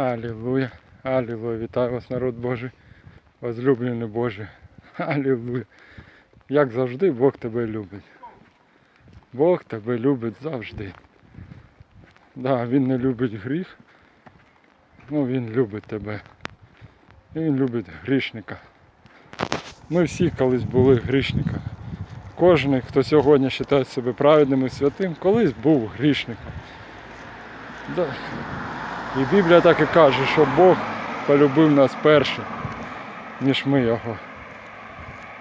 Аллилуйя, Аллилуйя, вітаю вас, народ Божий, возлюблений Божий. Аллилуйя. Як завжди, Бог тебе любить. Бог тебе любить завжди. Да, Він не любить гріх, ну Він любить тебе. Він любить грішника. Ми всі колись були грішниками. Кожен, хто сьогодні вважає себе праведним і святим, колись був грішником. Да. І Біблія так і каже, що Бог полюбив нас перше, ніж ми Його.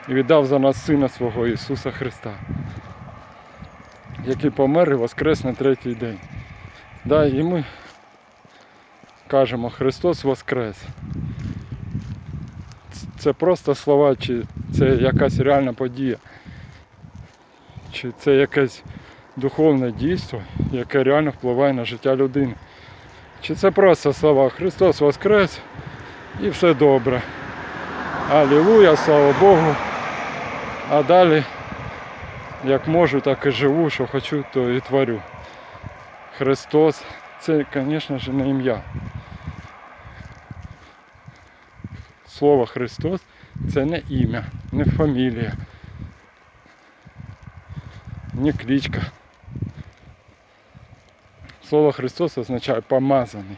І віддав за нас Сина свого Ісуса Христа, який помер і воскрес на третій день. Да, і ми кажемо Христос Воскрес. Це просто слова, чи це якась реальна подія, чи це якесь духовне дійство, яке реально впливає на життя людини. Чи це просто слова Христос Воскрес і все добре. Алілуя, слава Богу. А далі, як можу, так і живу, що хочу, то і творю. Христос це, звісно ж, не ім'я. Слово Христос це не ім'я, не фамілія, не кличка. Слово Христос означає помазаний.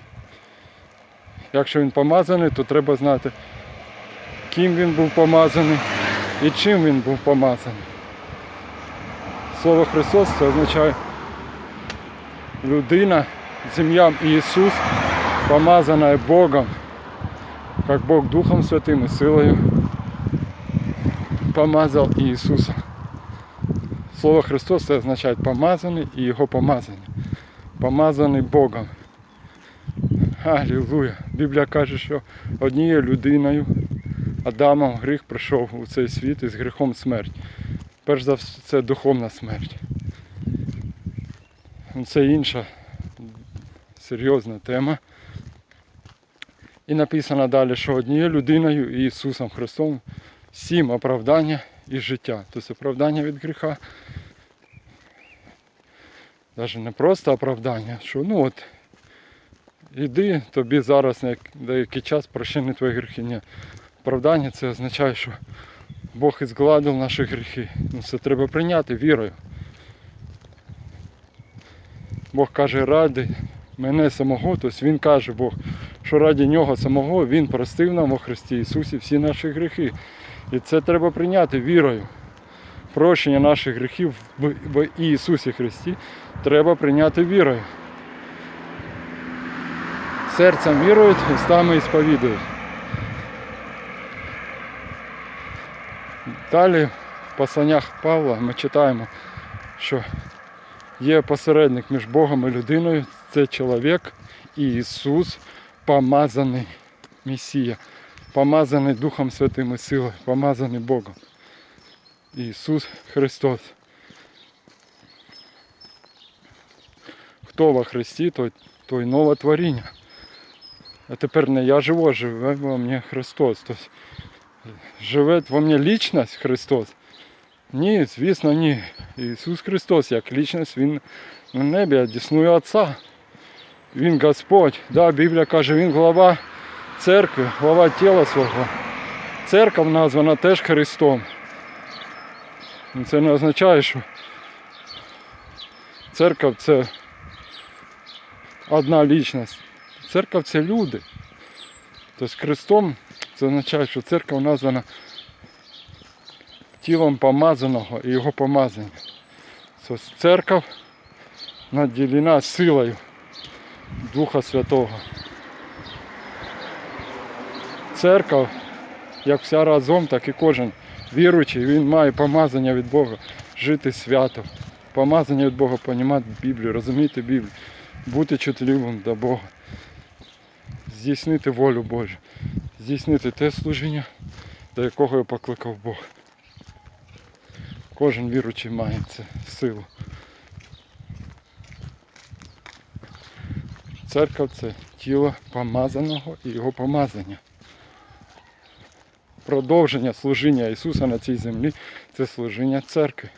Якщо він помазаний, то треба знати, ким він був помазаний і чим він був помазаний. Слово Христос це означає людина з ім'ям Ісус, помазана Богом, як Бог Духом Святим і силою помазав Ісуса. Слово Христос це означає помазаний і Його помазання помазаний Богом. Алілуя. Біблія каже, що однією людиною Адамом гріх прийшов у цей світ і з гріхом смерть. Перш за все, це духовна смерть. Це інша серйозна тема. І написано далі, що однією людиною Ісусом Христом сім оправдання і життя. Тобто оправдання від гріха навіть не просто оправдання, що ну от іди, тобі зараз на деякий час прощені твої гріхи. Ні. Оправдання це означає, що Бог ізгладив наші гріхи. Ну, це треба прийняти вірою. Бог каже, ради мене самого, тобто Він каже Бог, що раді нього самого Він простив нам у Христі Ісусі всі наші гріхи. І це треба прийняти вірою. Прощення наших гріхів в Ісусі Христі треба прийняти вірою. Серцем вірують, устами і сповідують. Далі в посланнях Павла ми читаємо, що є посередник між Богом і людиною, це чоловік і Ісус, помазаний Месія, помазаний Духом Святим і силою, помазаний Богом. Ісус Христос. Хто во Христі, той, той нове творіння. А тепер не я живу, а живе во мені Христос. Тобто живе во мені лічність Христос. Ні, звісно, ні. Ісус Христос як лічність, Він на небі одіснує Отця. Він Господь. Да, Біблія каже, Він глава церкви, глава тіла свого. Церква названа теж Христом. Ну, Це не означає, що церква це одна лічність. Церква це люди. Тобто Христом це означає, що церква названа тілом помазаного і його помазання. Тобто церква наділена силою Духа Святого. Церква, як вся разом, так і кожен віруючий, він має помазання від Бога, жити свято. Помазання від Бога, понімати Біблію, розуміти Біблію, бути чутливим до Бога, здійснити волю Божу, здійснити те служіння, до якого я покликав Бог. Кожен віруючий має це силу. Церква це тіло помазаного і його помазання продовження служіння Ісуса на цій землі це служіння церкви.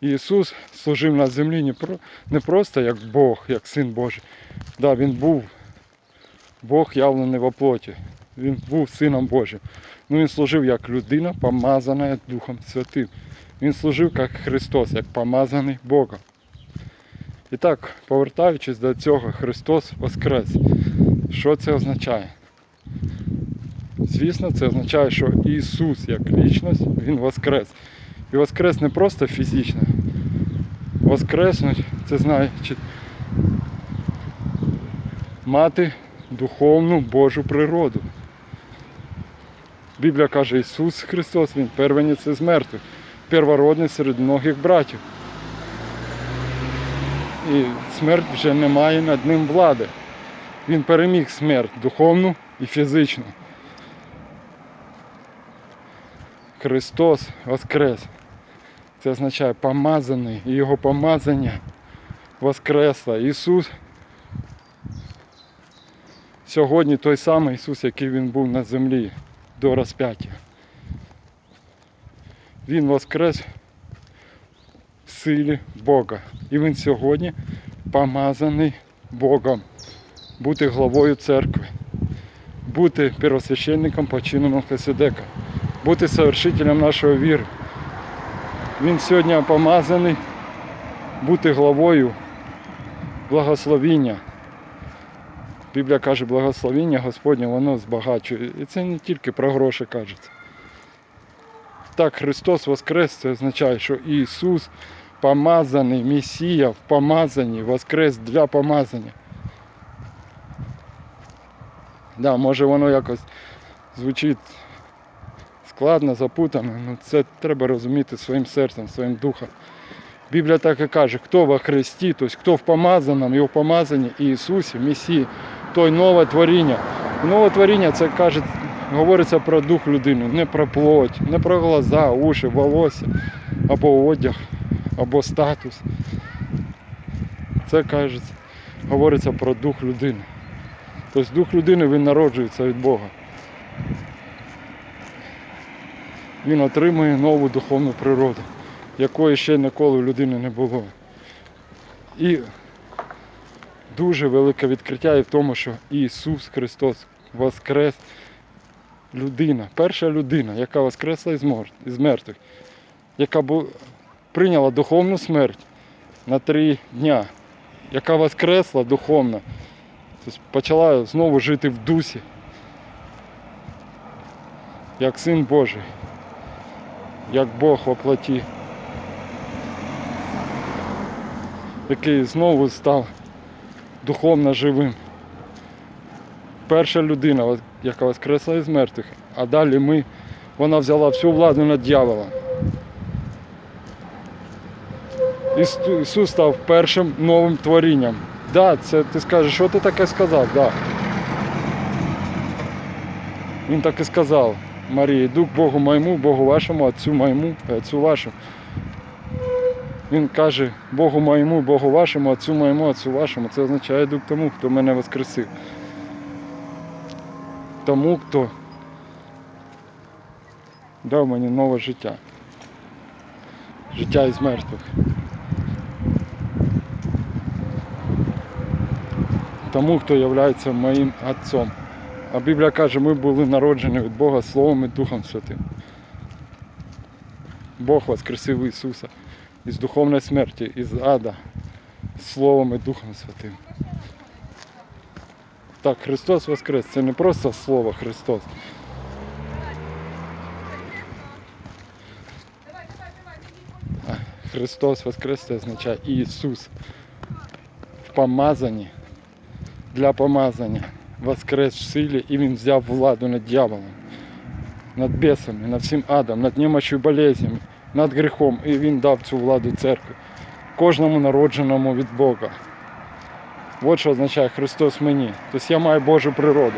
Ісус служив на землі не, просто як Бог, як Син Божий. Да, Він був Бог явлений во плоті. Він був Сином Божим. Ну він служив як людина, помазана Духом Святим. Він служив як Христос, як помазаний Богом. І так, повертаючись до цього, Христос Воскрес. Що це означає? Звісно, це означає, що Ісус як лічність, Він Воскрес. І Воскрес не просто фізично. Воскреснуть, це значить мати духовну Божу природу. Біблія каже, Ісус Христос, Він первенець із мертвих, первородний серед многих братів. І смерть вже не має над ним влади. Він переміг смерть духовну і фізичну. Христос Воскрес. Це означає помазаний і його помазання воскресло. Ісус сьогодні той самий Ісус, який Він був на землі до розп'яття. Він воскрес в силі Бога. І Він сьогодні помазаний Богом. Бути главою церкви, бути первосвященником по чину Мелхиседека, бути совершителем нашої віри. Він сьогодні помазаний бути главою благословіння. Біблія каже, благословіння Господнє, воно збагачує. І це не тільки про гроші кажеться. Так, Христос Воскрес, це означає, що Ісус помазаний, Месія в помазанні, Воскрес для помазання. Да, може воно якось звучить складно, запутано, але це треба розуміти своїм серцем, своїм духом. Біблія так і каже, хто во Христі, тобто хто в помазаному, і в помазанні Ісусі, Месії, той нове творіння. Нове творіння це каже, говориться про дух людини, не про плоть, не про глаза, уші, волосся, або одяг, або статус. Це каже, говориться про дух людини. Тобто дух людини він народжується від Бога. Він отримує нову духовну природу, якої ще ніколи у людини не було. І дуже велике відкриття і в тому, що Ісус Христос воскрес людина, перша людина, яка воскресла із мертвих, яка прийняла духовну смерть на три дня, яка воскресла духовно, тобто почала знову жити в дусі, як син Божий, як Бог во плоті, який знову став духовно живим. Перша людина, яка воскресла із мертвих, а далі ми, вона взяла всю владу над дьяволом. Ісус став першим новим творінням. Да, це ти скажеш, що ти таке сказав? Да. Він так і сказав. Марії, йду Богу моєму, Богу вашому, Отцю моєму, Отцю вашому. Він каже Богу моєму, Богу вашому, Отцю моєму, Отцю вашому. Це означає йду к тому, хто мене воскресив. Тому, хто дав мені нове життя. Життя із мертвих. Тому, хто є моїм Отцом. А Біблія каже, ми були народжені від Бога Словом і Духом Святим. Бог воскресив Ісуса із духовної смерті, із ада, Словом і Духом Святим. Так, Христос Воскрес це не просто слово Христос. Христос Воскрес це означає Ісус в помазанні для помазання. Воскрес в силі і Він взяв владу над дьяволом, над бесами, над всім адом, над немощою болезнями, над гріхом. І Він дав цю владу церкві. Кожному народженому від Бога. От що означає Христос мені. Тобто я маю Божу природу.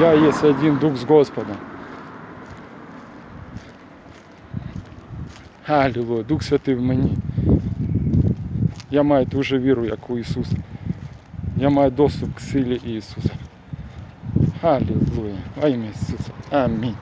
Я є один дух з Господом. Аллилуйя, Дух Святий в мені. Я маю ту же віру, як у Ісуса. Я маю доступ к силі Ісуса. Аллилуйя. Во ім'я Ісуса. Амінь.